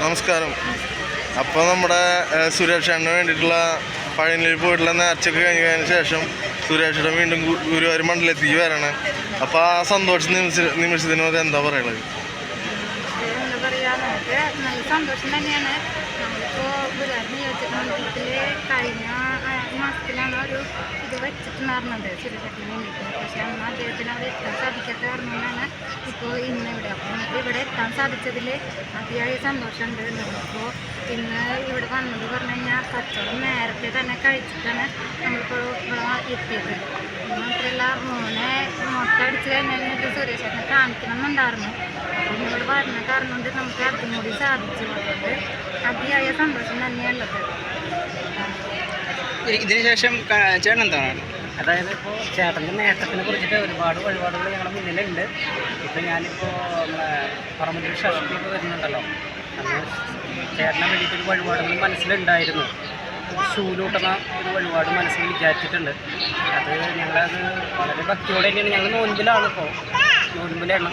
നമസ്കാരം. അപ്പോൾ നമ്മുടെ ഏഹ്, സുരേഷ് ഏട്ടന് വേണ്ടിയിട്ടുള്ള പഴനിയിൽ പോയിട്ടുള്ള നേർച്ചയൊക്കെ കഴിഞ്ഞതിന് ശേഷം സുരേഷിടെ വീണ്ടും ഗുരുവായൂർ മണ്ഡലത്തിലേക്ക് വരണം. അപ്പോൾ ആ സന്തോഷ നിമിഷ എന്താ പറയുള്ളത് എന്താ നല്ല സന്തോഷം തന്നെയാണ്. നമ്മളിപ്പോൾ ഗുരുവായൂർ നിയോജക മണ്ഡലത്തിൽ കഴിഞ്ഞ മാസത്തിലാണ് ഒരു ഇത് വെച്ചിട്ടുണ്ടായിരുന്നത് സുരക്ഷയ്ക്ക് വേണ്ടിയിട്ട് പക്ഷേ അന്ന് അദ്ദേഹത്തിന് അവിടെ എത്താൻ സാധിക്കാത്ത കാരണമാണ് ഇപ്പോൾ ഇന്ന് ഇവിടെ അപ്പോൾ ഇവിടെ എത്താൻ സാധിച്ചതിൽ അതിയായ സന്തോഷമുണ്ട് നമ്മളിപ്പോൾ ഇന്ന് ഇവിടെ വന്നത് പറഞ്ഞു കഴിഞ്ഞാൽ കച്ചവടം നേരത്തെ തന്നെ കഴിച്ചിട്ടാണ് നമ്മളിപ്പോൾ എത്തിയത്. മാത്രമല്ല മോനെ മുട്ട അടിച്ച് കഴിഞ്ഞിട്ട് സുരേഷേട്ടനെ കാണിക്കണം എന്നുണ്ടായിരുന്നു അപ്പം ഇവിടെ വരുന്ന കാരണം കൊണ്ട് നമുക്ക് അതും കൂടി സാധിച്ചു. അതുകൊണ്ട് അതിയായ സന്തോഷം തന്നെയുള്ളത് ഇതിന് ശേഷം ചേട്ടൻ എന്താണ്? അതായത് ഇപ്പോൾ ചേട്ടന്റെ നേട്ടത്തിനെ കുറിച്ചിട്ട് ഒരുപാട് വഴിപാടുകൾ ഞങ്ങളുടെ മുന്നിലുണ്ട്. ഇപ്പോൾ ഞാനിപ്പോൾ പറമ്പൂർ ഷഷ്ടിയൊക്കെ വരുന്നുണ്ടല്ലോ. അന്ന് ചേട്ടനെ വേണ്ടിയിട്ടൊരു വഴിപാടുകൾ മനസ്സിലുണ്ടായിരുന്നു. ഷൂലൂട്ടുന്ന ഒരു വഴിപാട് മനസ്സിൽ വിചാരിച്ചിട്ടുണ്ട്. അത് ഞങ്ങളത് വളരെ ഭക്തിയോടെ തന്നെയാണ് ഞങ്ങൾ നോൻപിലാണ് ഇപ്പോൾ നോൻപിലാണ്.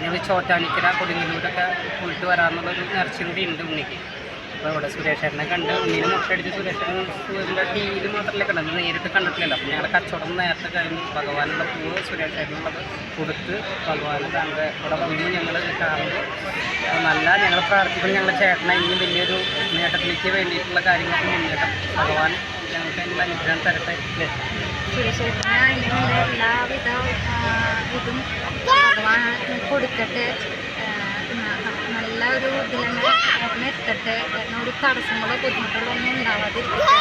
ഞങ്ങൾ ചോറ്റാനിക്കര കൊടുങ്ങല്ലൂരൊക്കെ പോയിട്ട് വരാമെന്നുള്ളൊരു നേർച്ചയും കൂടി ഉണ്ട് ഉണ്ണിക്ക്. അപ്പോൾ ഇവിടെ സുരേഷേട്ടനെ കണ്ട് ഉണ്ണീനെ മുട്ടടിച്ച് സുരേഷേട്ടന്റെ ടി വിയിൽ മാത്രമല്ലേ കണ്ടത്? നേരിട്ട് കണ്ടിട്ടില്ലല്ലോ. അപ്പോൾ ഞങ്ങളുടെ കച്ചവടം നേരത്തെ കഴിഞ്ഞു ഭഗവാനുള്ള പൂവ് സുരേഷേട്ടനുള്ളത് കൊടുത്ത് ഭഗവാൻ കണ്ട് ഇവിടെ വന്ന് ഞങ്ങൾ കാണുമ്പോൾ നല്ല ഞങ്ങൾ പ്രാർത്ഥിക്കുന്ന ഞങ്ങളുടെ ചേട്ടനെ ഇനിയും വലിയൊരു നേട്ടത്തിലേക്ക് വേണ്ടിയിട്ടുള്ള കാര്യങ്ങളൊക്കെ മുന്നേറ്റം. ഭഗവാൻ ഞങ്ങൾക്ക് അതിനുള്ള അനുഗ്രഹം തരട്ടെ. എല്ലാവിധ ഇതും ഭഗവാൻ കൊടുക്കട്ടെ. നല്ല ഒരു ഇതിൽ തന്നെ കാരണം ഒരു തടസ്സങ്ങളോ ബുദ്ധിമുട്ടുകളോ ഒന്നും ഉണ്ടാവാതിരിക്കട്ടെ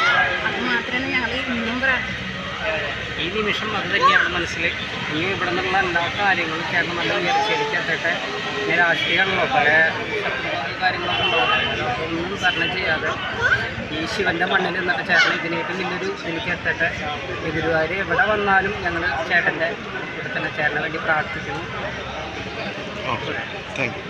അത് മാത്രമാണ് ഞങ്ങൾ ഇന്നും പ്രാർത്ഥിക്കുന്നത് ഈ നിമിഷം അത് തന്നെയാണ് മനസ്സിൽ ഇനി ഇവിടെ നിന്നുള്ള എല്ലാ കാര്യങ്ങളും കേരളം നല്ല ഉയർച്ചയിലേക്കെത്തട്ടെ ഇനി രാഷ്ട്രീയമാണല്ലോ. പല കാര്യങ്ങളൊക്കെ ഉണ്ടാവും ഒന്നും തരണം ചെയ്യാതെ ഈ ശിവന്റെ മണ്ണിൽ നിന്നിട്ട് ചേട്ടൻ ഇതിനേറ്റവും വലിയൊരു ഇതിലേക്ക് എത്തട്ടെ. ഗുരുവായൂർ എവിടെ വന്നാലും ഞങ്ങൾ ചേട്ടന്റെ ഇവിടെ തന്നെ ചേട്ടനെ വേണ്ടി പ്രാർത്ഥിക്കുന്നു. Okay thank you